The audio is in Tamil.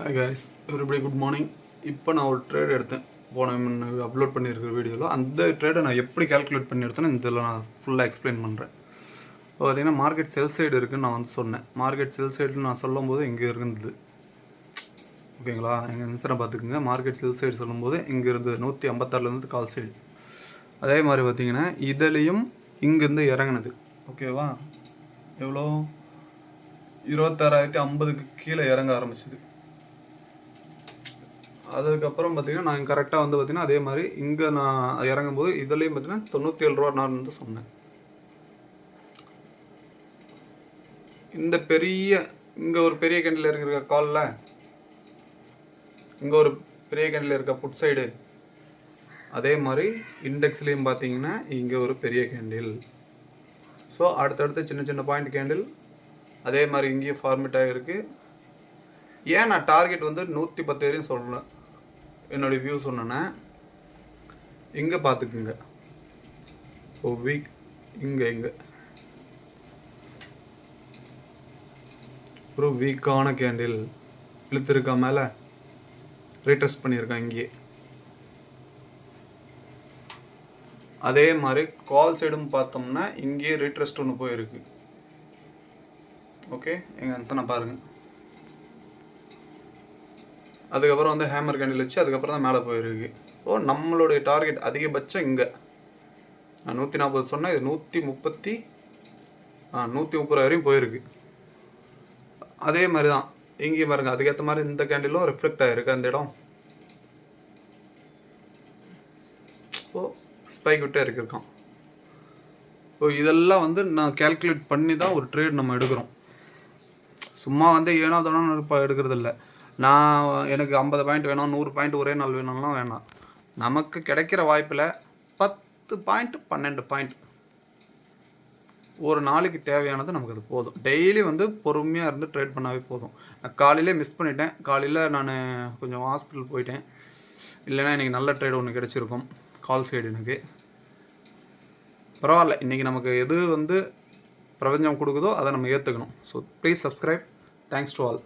Hi guys everybody good morning இப்போ நான் ஒரு ட்ரேட் எடுத்தேன். போன அப்லோட் பண்ணியிருக்கிற வீடியோவில் அந்த ட்ரேடை நான் எப்படி கால்குலேட் பண்ணி எடுத்தேன்னு இதில் நான் ஃபுல்லாக எக்ஸ்பிளைன் பண்ணுறேன் இப்போ பார்த்தீங்கன்னா மார்க்கெட் செல் சைடு இருக்குன்னு நான் வந்து சொன்னேன். மார்க்கெட் செல் சைடுன்னு நான் சொல்லும்போது இங்கே இருந்தது. ஓகேங்களா எங்கள் இன்சரை பார்த்துக்குங்க மார்க்கெட் செல் சைடு சொல்லும்போது இங்கே இருந்தது நூற்றி ஐம்பத்தாறுலேருந்து கால் சைடு அதே மாதிரி பார்த்தீங்கன்னா இதுலேயும் இங்கேருந்து இறங்குனது. ஓகேவா எவ்வளோ? இருபத்தாறாயிரத்தி ஐம்பதுக்கு கீழே இறங்க ஆரம்பிச்சது. அதுக்கப்புறம் பார்த்தீங்கன்னா நான் கரெக்டாக வந்து பார்த்தீங்கன்னா அதே மாதிரி இங்கே நான் இறங்கும்போது இதுலேயும் பார்த்தீங்கன்னா தொண்ணூற்றி ஏழு ரூபா நான் வந்து சொன்னேன். இந்த பெரிய இங்கே ஒரு பெரிய கேண்டில் இருக்கிற காலில் இங்கே ஒரு பெரிய கேண்டில் இருக்க புட் சைடு அதே மாதிரி இண்டெக்ஸ்லேயும் பார்த்தீங்கன்னா இங்கே ஒரு பெரிய கேண்டில் ஸோ அடுத்தடுத்து சின்ன சின்ன பாயிண்ட் கேண்டில் அதே மாதிரி இங்கேயும் ஃபார்மேட் ஆகிருக்கு ஏன் நான் டார்கெட் வந்து நூற்றி பத்து வரையும் சொல்லல என்னுடைய வியூ சொன்னேன்னா இங்கே பார்த்துக்குங்க ஓ வீக் இங்கே இங்கே. ஒரு வீக்கான கேண்டில் இழுத்துருக்கா மேலே? ரீடெஸ்ட் பண்ணியிருக்கேன் இங்கேயே. அதே மாதிரி கால் சைடும் பார்த்தோம்னா இங்கேயே ரீட்ரெஸ்ட் ஒன்று போயிருக்கு. ஓகே எங்கள் ஆன்சர் நான் பாருங்கள் அதுக்கப்புறம் வந்து ஹேமர் கேண்டில் வச்சு அதுக்கப்புறம் தான் மேலே போயிருக்கு. ஓ நம்மளுடைய டார்கெட் அதிகபட்சம் இங்கே. நூற்றி நாற்பது சொன்னேன் இது நூற்றி முப்பத்தி ஆ நூற்றி முப்பது வரையும் போயிருக்கு. அதே மாதிரி தான் இங்கேயும் பாருங்க அதுக்கேற்ற மாதிரி இந்த கேண்டிலும் ரிஃப்ளெக்ட் ஆகிருக்கு அந்த இடம். ஓ ஸ்பைக் விட்டே இருக்கிருக்கான். ஓ இதெல்லாம் வந்து நான் கேல்குலேட் பண்ணி தான் ஒரு ட்ரேட் நம்ம எடுக்கிறோம். சும்மா வந்து ஏனோ தானோ இப்போ எடுக்கிறது இல்லை நான் எனக்கு ஐம்பது பாயிண்ட் வேணும் நூறு பாயிண்ட் ஒரே நாள் வேணும்லாம் வேணாம். நமக்கு கிடைக்கிற வாய்ப்பில் பத்து பாயிண்ட் பன்னெண்டு பாயிண்ட் ஒரு நாளைக்கு தேவையானது நமக்கு அது போதும். டெய்லி வந்து பொறுமையாக இருந்து ட்ரேட் பண்ணாவே போதும். நான் காலையிலே மிஸ் பண்ணிட்டேன். காலையில் நான் கொஞ்சம் ஹாஸ்பிட்டல் போயிட்டேன். இல்லைன்னா எனக்கு நல்ல ட்ரேட் ஒன்று கிடச்சிருக்கும். கால் சைடு எனக்கு. பரவாயில்ல. இன்றைக்கி நமக்கு எது வந்து பிரபஞ்சம் கொடுக்குதோ அதை நம்ம ஏற்றுக்கணும் so please subscribe thanks to all